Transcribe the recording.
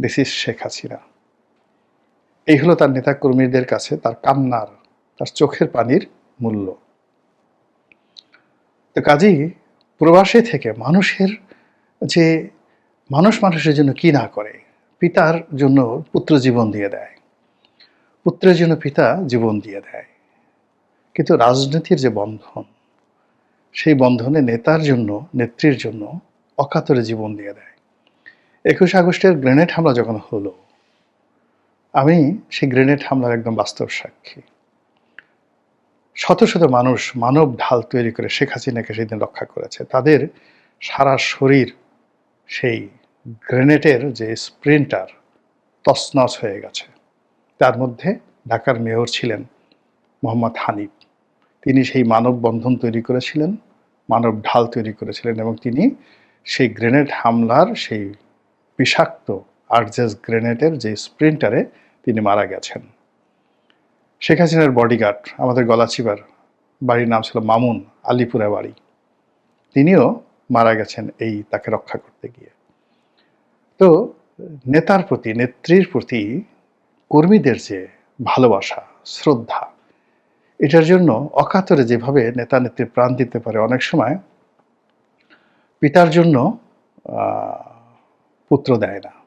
This is Sheikh Hasina এই হলো তার নেতাকর্মীদের কাছে তার কান্নার, তার চোখের পানির মূল্য। তো কাজেই প্রবাসে থেকে মানুষের যে, মানুষ মানুষের জন্য কি না করে, পিতার জন্য পুত্র জীবন দিয়ে দেয়। পুত্রের জন্য পিতা জীবন দিয়ে দেয়। কিন্তু রাজনীতির যে বন্ধন, সেই বন্ধনে নেতার জন্য, নেত্রীর জন্য অকাতরে জীবন দিয়ে দেয়। একুশে আগস্টের গ্রেনেড হামলা যখন হলো, আমি সেই গ্রেনেড হামলার একদম বাস্তব সাক্ষী। শত শত মানুষ মানব ঢাল তৈরি করে শেখ হাসিনাকে সেদিন রক্ষা করেছে। তাদের সারা শরীর সেই গ্রেনেডের যে স্প্রিন্টার তছনছ হয়ে গেছে। তার মধ্যে ঢাকার মেয়র ছিলেন মোহাম্মদ হানিফ। তিনি সেই মানব বন্ধন তৈরি করেছিলেন, মানব ঢাল তৈরি করেছিলেন এবং তিনি সেই গ্রেনেড হামলার সেই বিষাক্ত আরজেস গ্রেনেডের যে স্প্রিন্টারে তিনি মারা গেছেন। শেখ হাসিনার বডিগার্ড, আমাদের গলাচিবার বাড়ির নাম ছিল মামুন আলিপুরা বাড়ি। তিনিও মারা গেছেন এই তাকে রক্ষা করতে গিয়ে। তো নেতার প্রতি, নেত্রীর প্রতি কর্মীদের যে ভালোবাসা, শ্রদ্ধা, এটার জন্য অকাতরে যেভাবে নেতা নেত্রী প্রাণ দিতে পারে, অনেক সময় পিতার জন্য পুত্র দেয় না।